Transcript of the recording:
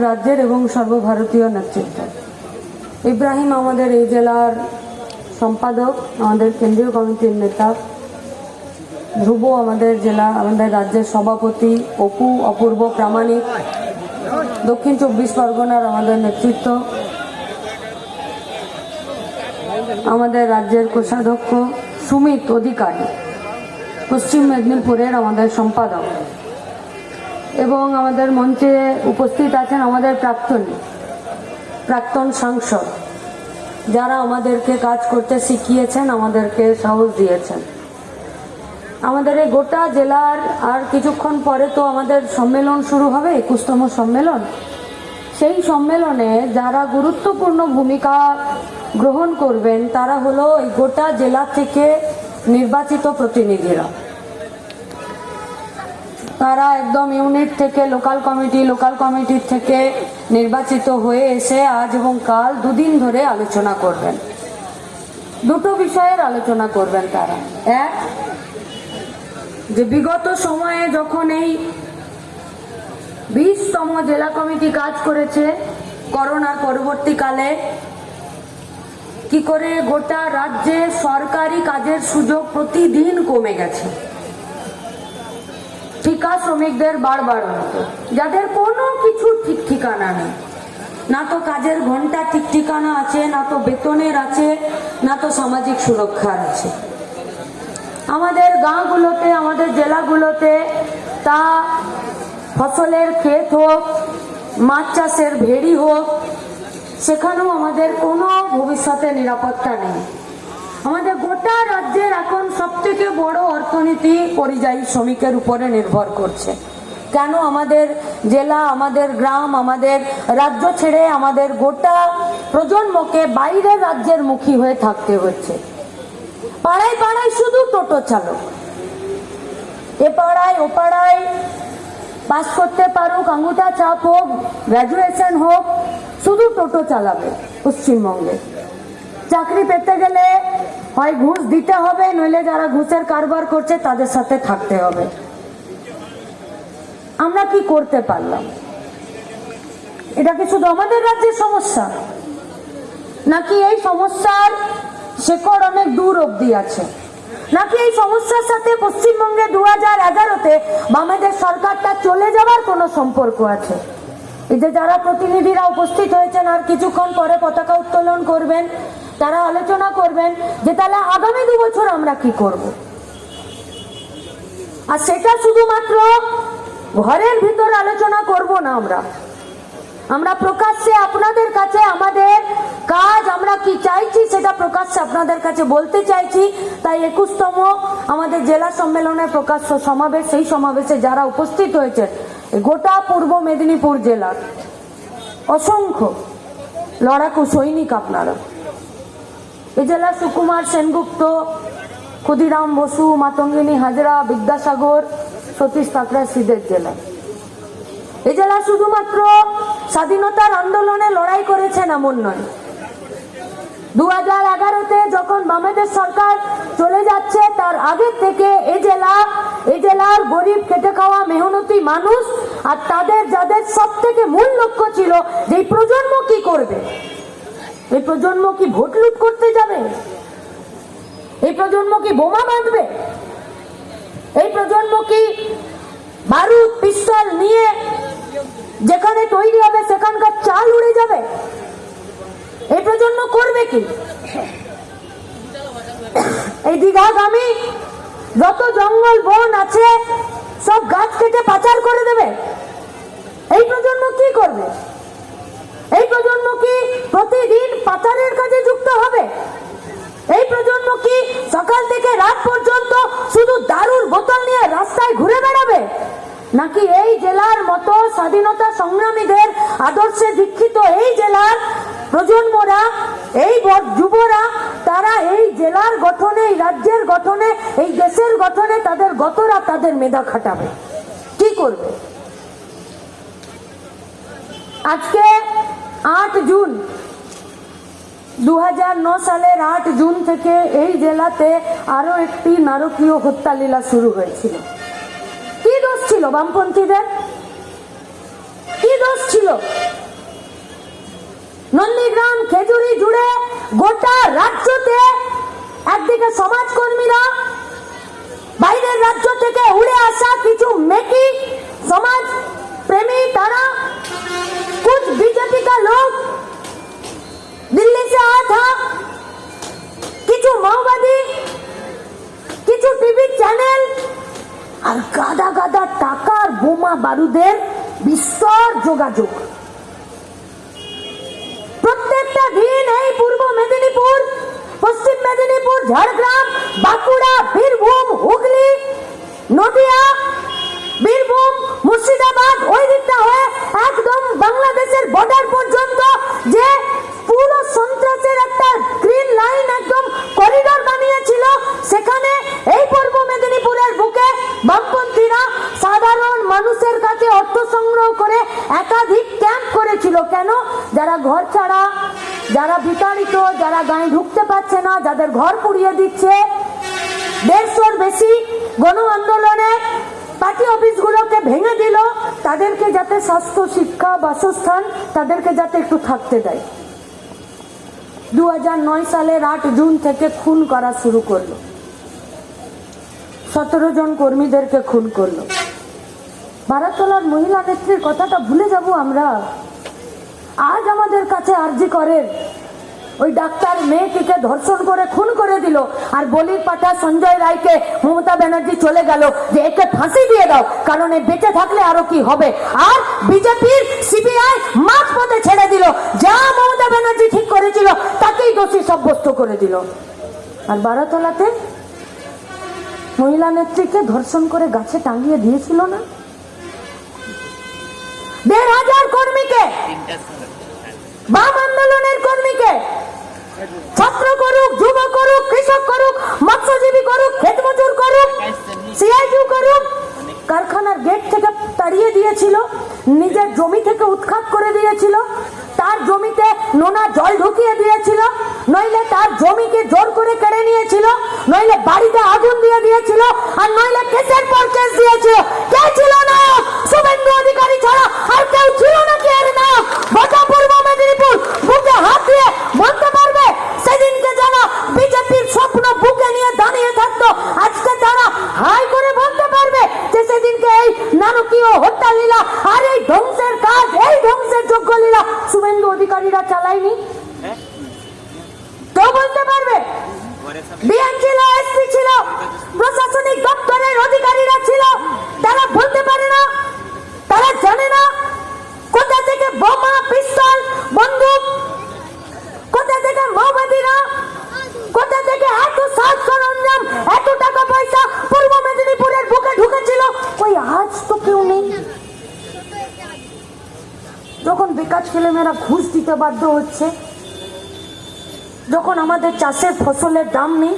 রাজ্যের এবং সর্বভারতীয় নেতৃত্ব। ইব্রাহিম আমাদের এই জেলার সম্পাদক, আমাদের কেন্দ্রীয় কমিটির নেতা। ধ্রুব আমাদের জেলা, আমাদের রাজ্যের সভাপতি, অপু, অপূর্ব প্রামাণিক। দক্ষিণ চব্বিশ পরগনার আমাদের নেতৃত্ব। আমাদের রাজ্যের কোষাধ্যক্ষ সুমিত অধিকারী। পশ্চিম মেদিনীপুরের আমাদের সম্পাদক। এবং আমাদের মঞ্চে উপস্থিত আছেন আমাদের প্রাক্তনী, প্রাক্তন সাংসদ, যারা আমাদেরকে কাজ করতে শিখিয়েছেন, আমাদেরকে সাহস দিয়েছেন। আমাদের এই গোটা জেলার আর কিছুক্ষণ পরে তো আমাদের সম্মেলন শুরু হবে, একুশতম সম্মেলন। সেই সম্মেলনে যারা গুরুত্বপূর্ণ ভূমিকা গ্রহণ করবেন, তারা হলো এই গোটা জেলা থেকে নির্বাচিত প্রতিনিধিরা। তারা একদম ইউনিট থেকে লোকাল কমিটি, লোকাল কমিটির থেকে নির্বাচিত হয়ে এসে আজ এবং কাল দুদিন ধরে আলোচনা করবেন। দুটো বিষয়ের আলোচনা করবেন তারা। এক, যে বিগত সময়ে যখন এই বিশতম জেলা কমিটি কাজ করেছে, করোনার পরবর্তীকালে কি করে গোটা রাজ্যে সরকারি কাজের সুযোগ প্রতিদিন কমে গেছে? ঠিকা শ্রমিকদের বারবার হতো যাদের কোনো কিছু ঠিক ঠিকানা নেই। না তো কাজের ঘণ্টা ঠিক ঠিকানা আছে, না তো বেতনের আছে, না তো সামাজিক সুরক্ষার আছে। আমাদের গাঁগুলোতে, আমাদের জেলাগুলোতে তা ফসলের ক্ষেত হোক, মাছ চাষের ভেড়ি হোক, সেখানেও আমাদের কোনো ভবিষ্যতে নিরাপত্তা নেই। আমাদের গোটা রাজ্যের এখন সবথেকে বড় অর্থনীতি পরিযায়ী শ্রমিকের উপরে নির্ভর করছে। কেন আমাদের জেলা, আমাদের গ্রাম, আমাদের রাজ্য ছেড়ে আমাদের গোটা প্রজন্মকে বাইরের রাজ্যের মুখী হয়ে থাকতে হচ্ছে? পাড়ায় পাড়ায় শুধু টোটো চালক। এ পাড়ায়, ও পাড়ায় পাস করতে পারুক আঙুটা চাপ হোক গ্র্যাজুয়েশন হোক, শুধু টোটো চালাবে পশ্চিমবঙ্গে। চাকরি পেতে গেলে হয় ঘুষ দিতে হবে, নইলে যারা ঘুষের কারবার করছে তাদের সাথে থাকতে হবে। আমরা কি করতে পারলাম? এটা কি শুধু আমাদের রাজ্যের সমস্যা? নাকি এই সমস্যার শেকড় অনেক দূর অবধি আছে? নাকি এই সমস্যার সাথে পশ্চিমবঙ্গে দু হাজার এগারোতে বামেদের সরকারটা চলে যাবার কোনো সম্পর্ক আছে? এই যে যারা প্রতিনিধিরা উপস্থিত হয়েছেন আর কিছুক্ষণ পরে পতাকা উত্তোলন করবেন তারা আলোচনা করবেন যে তাহলে আগামী দু বছর আমরা কি করব। আর সেটা শুধুমাত্র ঘরের ভিতর আলোচনা করব না আমরা। আমরা প্রকাশ্যে আপনাদের কাছে আমাদের কাজ আমরা কি চাইছি সেটা প্রকাশ্যে আপনাদের কাছে বলতে চাইছি। তাই একুশতম আমাদের জেলা সম্মেলনের প্রকাশ্য সমাবেশ, সেই সমাবেশে যারা উপস্থিত হয়েছে গোটা পূর্ব মেদিনীপুর জেলার অসংখ্য লড়াকু সৈনিক আপনারা। এ জেলার সুকুমার সেনগুপ্ত, ক্ষুদিরাম বসু, মাতঙ্গিনী হাজরা, বিদ্যাসাগর, সতীশ কাকড়া সিদের জেলা। এ জেলা শুধুমাত্র স্বাধীনতার আন্দোলনে লড়াই করেছেন এমন নয়। দু হাজার এগারোতে যখন বামেদের সরকার চলে যাচ্ছে, তার আগে থেকে এ জেলা এ জেলার গরিব খেটে খাওয়া মেহনতি মানুষ আর তাদের, যাদের সব থেকে মূল লক্ষ্য ছিল যে প্রজন্ম কি করবে? এই প্রজন্ম কি ভোট লুট করতে যাবে? এই প্রজন্ম কি বোমা বাঁধবে? এই প্রজন্ম কি বারুদ, পিস্তল নিয়ে যেখানে তৈরি হবে, সেখানকার চাল উড়ে যাবে? এই প্রজন্ম করবে কি? এই দীঘাগামী যত জঙ্গল বন আছে সব গাছ কেটে পাচার করে দেবে এই প্রজন্ম কি করবে এই প্রজন্ম কি প্রতিদিন পাচারের কাজে যুক্ত হবে এই প্রজন্ম কি সকাল থেকে রাত পর্যন্ত শুধু দারুর বোতল নিয়ে রাস্তায় ঘুরে বেড়াবে নাকি এই জেলার মতো স্বাধীনতা সংগ্রামীদের আদর্শে দীক্ষিত এই জেলার প্রজন্মরা, এই যুবরা, তারা এই জেলার গঠনে, এই রাজ্যের গঠনে, এই দেশের গঠনে তাদের গতরা, তাদের মেধা খাটাবে। কি করবে? আজকে আট জুন দু সালের আট জুন থেকে এই জেলাতে আরও একটি নারকীয় হত্যা লীলা শুরু হয়েছিল। ছিল বামপন্থীদের কি দোষ ছিল নন্দীগ্রাম খেজুরি জুড়ে গোটা রাজ্যতে একদিকে সমাজকর্মীরা বাইরের রাজ্য থেকে উড়ে আসা কিছু মেকি সমাজ প্রেমী তারা कुछ बीजेपी का लोग दिल्ली से आया था কিছু মাওবাদী কিছু টিভি চ্যানেল আর গাদা গাদা টাকার বোমা বারুদের বিস্তর যোগাযোগ। প্রত্যেকটা দিন এই পূর্ব মেদিনীপুর, পশ্চিম মেদিনীপুর, ঝাড়গ্রাম, বাঁকুড়া, বীরভূম, হুগলি, নদিয়া বীরভূম মুর্শিদাবাদ ওই দিকটা হয়ে একদম বাংলাদেশের বর্ডার পর্যন্ত যে পুরো সন্ত্রাসের একটা গ্রিন লাইন একদম করিডোর বানিয়েছিল সেখানে এই পূর্ব মেদিনীপুরের বুকে বামপন্থীরা সাধারণ মানুষের কাছে অর্থ সংগ্রহ করে একাধিক ক্যাম্প করেছিল কেন? যারা ঘর ছাড়া, যারা বিতাড়িত, যারা গায়ে ঢুকতে পারছে না, যাদের ঘর পুড়িয়ে দিচ্ছে, দেড়শোর বেশি গণ আন্দোলনে পার্টি অফিসগুলোকে ভেঙে দিল, তাদেরকে যাতে স্বাস্থ্য, শিক্ষা, বাসস্থান, তাদেরকে যাতে একটু থাকতে দেয়। দু সালের আট জুন থেকে খুন করা শুরু করল। সতেরো জন কর্মীদেরকে খুন করল। বারাতলার মহিলা নেত্রীর কথাটা ভুলে যাব আমরা। আজ আমাদের কাছে আর্জি করেন ওই ডাক্তার মেয়েটিকে ধর্ষণ করে, খুন করে দিল। আর বলির পাঠা সঞ্জয় রায়কে মমতা ব্যানার্জি চলে গেল যে একে ফাঁসি দিয়ে দাও, কারণ এ বেঁচে থাকলে আরও কি হবে? আর বিজেপির সিবিআই মাঠ পথে ছেড়ে দিল। যা মমতা ব্যানার্জি ঠিক করেছিল, তাকেই দোষী সাব্যস্ত করে দিল। আর বারাতলাতে মহিলা নেত্রীকে ধর্ষণ করে গাছে টাঙিয়ে দিয়েছিল না? দেড় হাজার কর্মীকে বাম আন্দোলনের কর্মীকে ছাত্র করুক, যুব করুক, কৃষক করুক, মৎস্যজীবী করুক ক্ষেত মজুর করুক সিআইটিউ করুক, কারখানার গেট থেকে তাড়িয়ে দিয়েছিল, নিজের জমি থেকে উৎখাত করে দিয়েছিল, তার জমিতে নোনা জল ঢুকিয়ে দিয়েছিল, নইলে তার জমিকে জোর করে কেড়ে নিয়েছিল, নইলে বাড়িতে আগুন দিয়ে দিয়েছিল, আর নইলে কেসের পর কেস দিয়েছিল। কে ছিল নায়ক শুভেন্দু অধিকারী ছাড়া আর কেউ ছিল না কি এর নায়ক গোটা পূর্ব মেদিনীপুর বুকে হাত দিয়ে বলতে পারবে সেদিনকে যারা বিজেপির স্বপ্ন বুকে নিয়ে দাঁড়িয়ে থাকতো আজকে তারা হাই করে বলতে পারবে যে সেদিনকে এই নারকীয় হত্যা লীলা আর এই ধ্বংসের কাজ এই ধ্বংসের যোগ্য লীলা শুভেন্দু অধিকারীরা চালায়নি কেউ বলতে পারবে ডিএম ছিল এসপি ছিল প্রশাসনিক দপ্তরের অধিকারীরা ছিল তারা বলতে পারে না তারা জানে না কোথা থেকে বোমা পিস্তল বন্দুক কোথা থেকে মাওবাদীরা কোথা থেকে এত সাজ সরঞ্জাম এত টাকা পয়সা পূর্ব মেদিনীপুরের বুকে ঢুকেছিল ওই আজ তো কেউ নেই যখন বেকার ছেলেমেয়েরা ঘুষ দিতে বাধ্য হচ্ছে। যখন আমাদের চাষের ফসলের দাম নেই